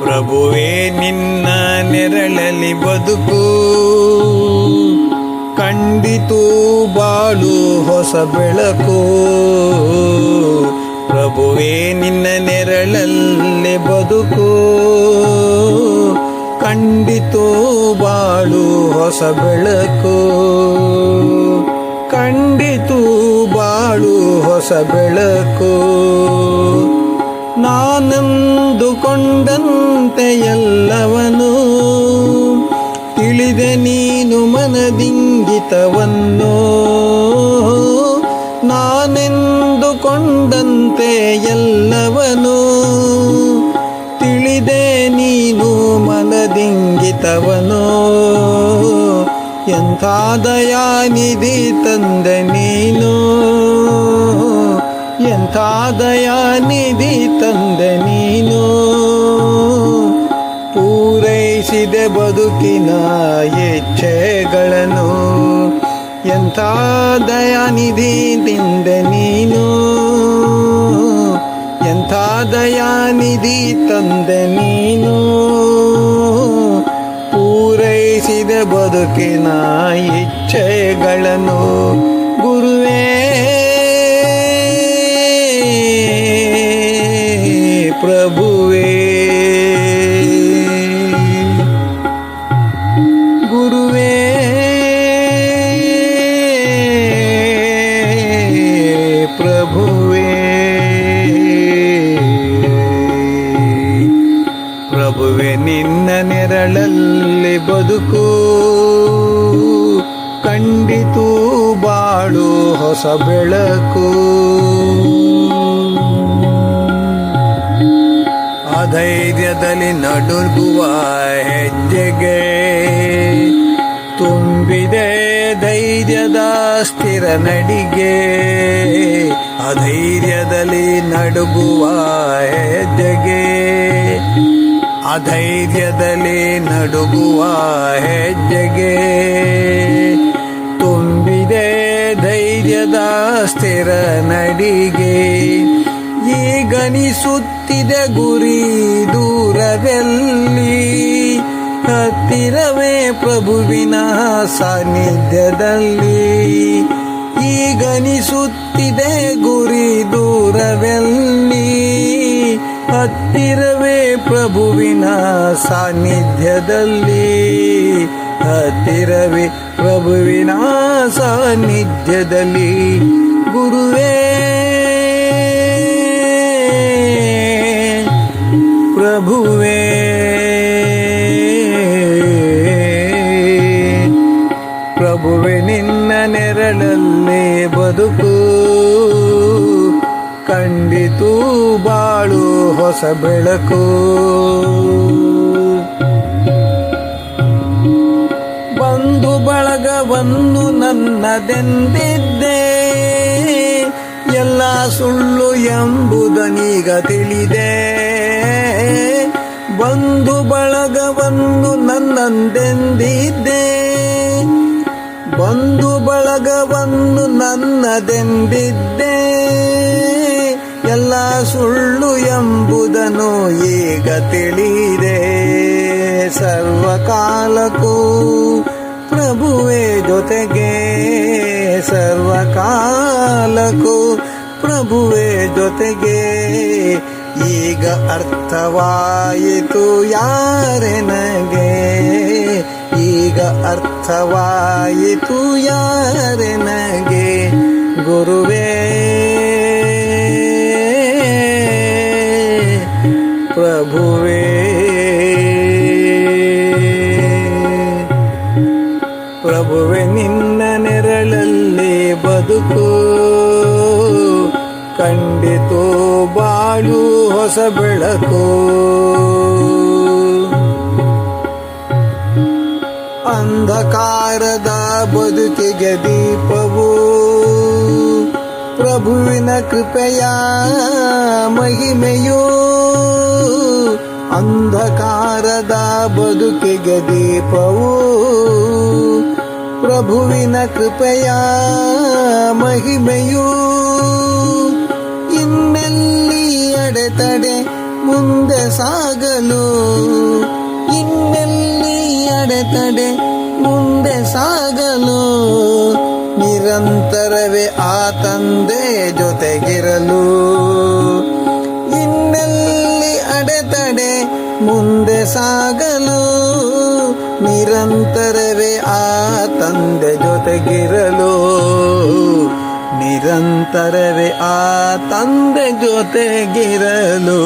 ಪ್ರಭುವೇ, ನಿನ್ನ ನೆರಳಲಿ ಬದುಕು. ಕಂಡಿತು ಬಾಳು ಹೊಸ ಬೆಳಕು. ಪ್ರಭುವೇ, ನಿನ್ನ ನೆರಳಲ್ಲಿ ಬದುಕು. ಕಂಡಿತು ಬಾಳು ಹೊಸ ಬೆಳಕು. ಕಂಡಿತು ಬಾಳು ಹೊಸ ಬೆಳಕು. ನಾನಂದುಕೊಂಡಂತೆ ಎಲ್ಲವನು ತಿಳಿದ ನೀನು ಮನದಿಂಗಿತವನ್ನು. ನಾನೆಂದುಕೊಂಡಂತೆ ಎಲ್ಲವನು ತಿಳಿದೆ ನೀನು ಮನದಿಂಗಿತವನು ಎಂಥ ದಯಾನಿಧಿ ತಂದೆ ನೀನು ಎಂಥ ನಿಧಿ ತಂದ ನೀನು. ಪೂರೈಸಿದೆ ಬದುಕಿನ ಇಚ್ಛೆಗಳನ್ನು ಎಂಥ ದಯಾನಿಧಿ ತಿಂದ ನೀನು. ಎಂಥ ದಯಾನಿಧಿ ತಂದ ನೀನು. ಪೂರೈಸಿದೆ ಬದುಕಿನ ಇಚ್ಛೆಗಳನ್ನು ಬದುಕು ಕಂಡಿತು ಬಾಳು ಹೊಸ ಬೆಳಕು. ಅಧೈರ್ಯದಲ್ಲಿ ನಡುಗುವ ಹೆಜ್ಜೆಗೆ ತುಂಬಿದೆ ಧೈರ್ಯದ ಸ್ಥಿರ ನಡಿಗೆ. ಅಧೈರ್ಯದಲ್ಲಿ ನಡುಗುವ ಹೆಜ್ಜೆಗೆ ಅಧೈರ್ಯದಲ್ಲಿ ನಡುಗುವ ಹೆಜ್ಜೆಗೆ ತುಂಬಿದೆ ಧೈರ್ಯದ ಸ್ಥಿರ ನಡಿಗೆ. ಈಗನಿಸುತ್ತಿದೆ ಗುರಿ ದೂರದಲ್ಲಿ. ಹತ್ತಿರವೇ ಪ್ರಭುವಿನ ಸಾನ್ನಿಧ್ಯದಲ್ಲಿ. ಈಗನಿಸುತ್ತಿದೆ ಗುರಿ ದೂರವೆಲ್ಲಿ. ಹತ್ತಿರವೇ ಪ್ರಭುವಿನ ಸಾನ್ನಿಧ್ಯದಲ್ಲಿ. ಹತ್ತಿರವೇ ಪ್ರಭುವಿನ ಸಾನ್ನಿಧ್ಯದಲ್ಲಿ. ಗುರುವೇ ಪ್ರಭುವೇ. ಪ್ರಭುವೆ ನಿನ್ನ ನೆರಳಲ್ಲೇ ಬದುಕು. ಕಂಡಿತು ಬಾಳು ಹೊಸ ಬೆಳಕು. ಬಂಧು ಬಳಗವನ್ನು ನನ್ನದೆಂದಿದ್ದೆ? ಎಲ್ಲ ಸುಳ್ಳು ಎಂಬುದನೀಗ ತಿಳಿದೆ. ಬಂಧು ಬಳಗವನ್ನು ನನ್ನಂದೆಂದಿದ್ದೆ? ಬಂಧು ಬಳಗವನ್ನು ನನ್ನದೆಂದಿದ್ದೆ? ಎಲ್ಲ ಸುಳ್ಳು ಎಂಬುದನ್ನು ಈಗ ತಿಳಿದೆ. ಸರ್ವಕಾಲಕ್ಕೂ ಪ್ರಭುವೆ ಜೊತೆಗೆ, ಸರ್ವಕಾಲಕ್ಕೂ ಪ್ರಭುವೆ ಜೊತೆಗೆ. ಈಗ ಅರ್ಥವಾಯಿತು ಯಾರೆನಗೆ ಈಗ ಅರ್ಥವಾಯಿತು ಯಾರೆನಗೆ ಗುರುವೇ ಪ್ರಭುವೇ ಪ್ರಭುವೆ, ನಿನ್ನ ನೆರಳಲ್ಲಿ ಬದುಕು. ಕಂಡಿತು ಬಾಳು ಹೊಸ ಬೆಳಕು. ಅಂಧಕಾರದ ಬದುಕಿಗೆ ದೀಪವು. ಪ್ರಭುವಿನ ಕೃಪೆಯ ಮಹಿಮೆಯು. ಅಂಧಕಾರದ ಬದುಕಿಗೆ ದೀಪವು ಪ್ರಭುವಿನ ಕೃಪೆಯ ಮಹಿಮೆಯು ಇನ್ನೆಲ್ಲಿ ಅಡೆತಡೆ ಮುಂದೆ ಸಾಗಲು? ಇನ್ನೆಲ್ಲಿ ಅಡೆತಡೆ ಮುಂದೆ ಸಾಗಲು? ನಿರಂತರವೇ ಆ ಸಾಗಲು ನಿರಂತರವೇ ಆ ತಂದೆ ಜೊತೆಗಿರಲು. ನಿರಂತರವೇ ಆ ತಂದೆ ಜೊತೆಗಿರಲು.